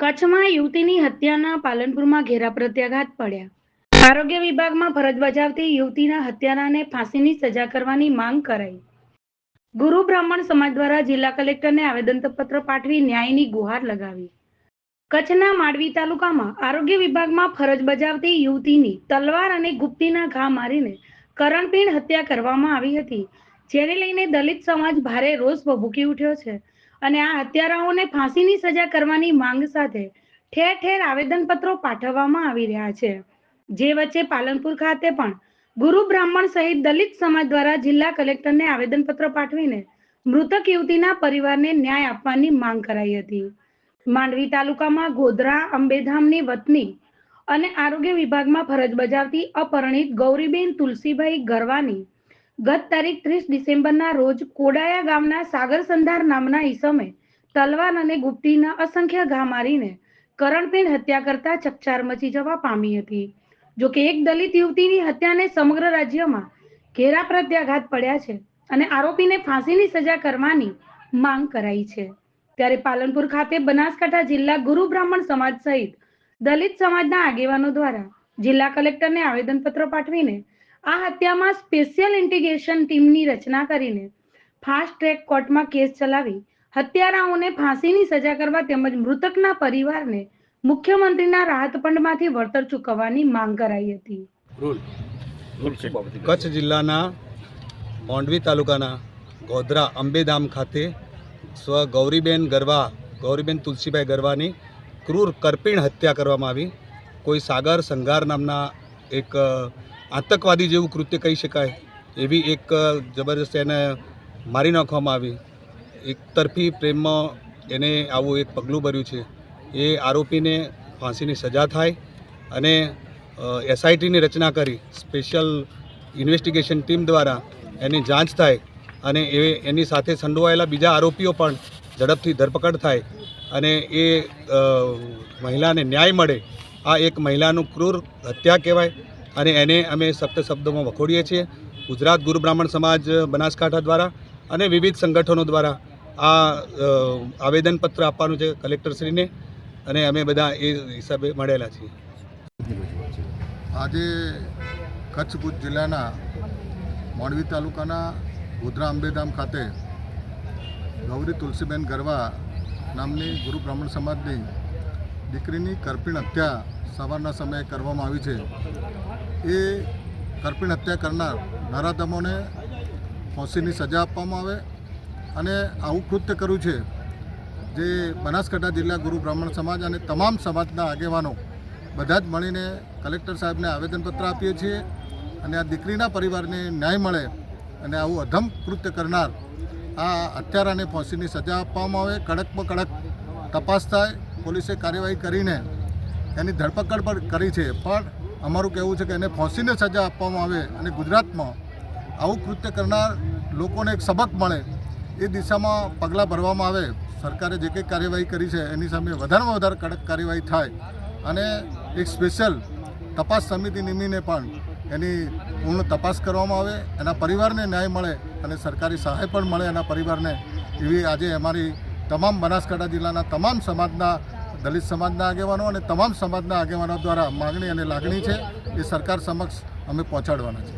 કચ્છમાં યુવતીની હત્યાના પાલનપુરમાં ઘેરા પ્રત્યાઘાત પડ્યા. આરોગ્ય વિભાગમાં ફરજ બજાવતી યુવતીના હત્યારાને ફાંસીની સજા કરવાની માંગ કરાઈ. ગુરુ બ્રાહ્મણ સમાજ દ્વારા જિલ્લા કલેક્ટરને આવેદનપત્ર પાઠવી ન્યાયની ગુહાર લગાવી. કચ્છના માંડવી તાલુકામાં આરોગ્ય વિભાગમાં ફરજ બજાવતી યુવતીની તલવાર અને ગુપ્તીના ઘા મારીને કરણપીણ હત્યા કરવામાં આવી હતી, જેને લઈને દલિત સમાજ ભારે રોષ ભભૂકી ઉઠ્યો છે. અને આ હત્યારાઓને ફાંસીની સજા કરવાની માંગ સાથે ઠેર ઠેર આવેદનપત્રો પાઠવવામાં આવી રહ્યા છે. જે વચ્ચે પાલનપુર ખાતે પણ ગુરુ બ્રાહ્મણ સહિત દલિત સમાજ દ્વારા જિલ્લા કલેક્ટરને આવેદનપત્ર પાઠવીને મૃતક યુવતીના પરિવારને ન્યાય આપવાની માંગ કરાઈ હતી. માંડવી તાલુકામાં ગોધરા, અંબેધામની વતની અને આરોગ્ય વિભાગમાં ફરજ બજાવતી અપરણિત ગૌરીબેન તુલસીભાઈ ગરવાની ગત તારીખ ત્રીસ ડિસેમ્બરના રોજ કોડાયા ગામના સાગર સંધાર નામના ઈસમે તલવાર અને ગુપ્તીના અસંખ્ય ઘા મારીને કરણપીણ હત્યા કરતા ચકચાર મચી જવા પામી હતી. જોકે એક દલિત યુવતીની હત્યાને સમગ્ર રાજ્યમાં ઘેરા પ્રત્યાઘાત પડ્યા છે અને આરોપીને ફાંસીની સજા કરવાની માંગ કરાઈ છે. ત્યારે પાલનપુર ખાતે બનાસકાંઠા જિલ્લા ગુરુ બ્રાહ્મણ સમાજ સહિત દલિત સમાજના આગેવાનો દ્વારા જિલ્લા કલેક્ટરને આવેદનપત્ર પાઠવીને આ હત્યામાં સ્પેશિયલ ઇન્ટિગ્રેશન ટીમની રચના કરીને ફાસ્ટ ટ્રેક કોર્ટમાં કેસ ચલાવી હત્યારાઓને ફાંસીની સજા કરવા તેમજ મૃતકના પરિવારને મુખ્યમંત્રીના રાહત ફંડમાંથી વળતર ચૂકવવાની માંગ કરાઈ હતી. કચ્છ જિલ્લાના માંડવી તાલુકાના ગોધરા અંબેધામ ખાતે સ્વ ગૌરીબેન ગરવા ગૌરીબેન તુલસીભાઈ ગરવાની ક્રૂર કરપીણ હત્યા કરવામાં આવી. કોઈ સાગર સંઘાર નામના એક આતંકવાદી જેવું કૃત્ય કહી શકાય. એવી એક જબરજસ્ત એને મારી નાખવામાં આવી. એક તરફી પ્રેમમાં એને આવું એક પગલું ભર્યું છે. એ આરોપીને ફાંસીની સજા થાય અને એસઆઈટીની રચના કરી. સ્પેશિયલ ઇન્વેસ્ટિગેશન ટીમ દ્વારા એની જાંચ થાય અને એ, એની સાથે સંડોવાયેલા બીજા આરોપીઓ પણ ઝડપથી ધરપકડ થાય અને એ મહિલાને ન્યાય મળે. આ એક મહિલાનું ક્રૂર હત્યા કહેવાય. અને એને અમે સપ્ત શબ્દોમાં વખોડીએ છીએ. ગુજરાત ગુરુ બ્રાહ્મણ સમાજ, બનાસકાંઠા દ્વારા અને વિવિધ સંગઠનો દ્વારા આ આવેદનપત્ર આપવાનું છે કલેક્ટરશ્રીને અને અમે બધા એ હિસાબે મળેલા છીએ. આજે કચ્છ ભુજ જિલ્લાના માંડવી તાલુકાના ગોધરા અંબેધામ ખાતે ગૌરી તુલસીબેન ગરવા નામની ગુરુ બ્રાહ્મણ સમાજની દીકરીની કરપીણ હત્યા સવારના સમયે કરવામાં આવી છે. એ કરપીણ હત્યા કરનાર નરાધમોને ફાંસીની સજા આપવામાં આવે અને આવું કૃત્ય કર્યું છે જે બનાસકાંઠા જિલ્લા ગુરુ બ્રાહ્મણ સમાજ અને તમામ સમાજના આગેવાનો બધા જ મળીને કલેક્ટર સાહેબને આવેદનપત્ર આપીએ છીએ અને આ દીકરીના પરિવારને ન્યાય મળે અને આવું અધમ કૃત્ય કરનાર આ હત્યારાને ફાંસીની સજા આપવામાં આવે, કડકમાં કડક તપાસ થાય, પોલીસે કાર્યવાહી કરીને એની ધરપકડ પણ કરી છે. પણ અમારું કહેવું છે કે એને ફાંસીની સજા આપવામાં આવે અને ગુજરાતમાં આવું કૃત્ય કરનાર લોકોને એક સબક મળે એ દિશામાં પગલાં ભરવામાં આવે. સરકારે જે કંઈ કાર્યવાહી કરી છે એની સામે વધારેમાં વધારે કડક કાર્યવાહી થાય અને એક સ્પેશિયલ તપાસ સમિતિ નિમીને પણ એની પૂર્ણ તપાસ કરવામાં આવે, એના પરિવારને ન્યાય મળે અને સરકારી સહાય પણ મળે એના પરિવારને. એવી આજે અમારી તમામ બનાસકાંઠા જિલ્લાના તમામ સમાજના દલિત સમાજના આગેવાનો અને તમામ સમાજના આગેવાનો દ્વારા માગણી અને લાગણી છે એ સરકાર સમક્ષ અમે પહોંચાડવાના છે.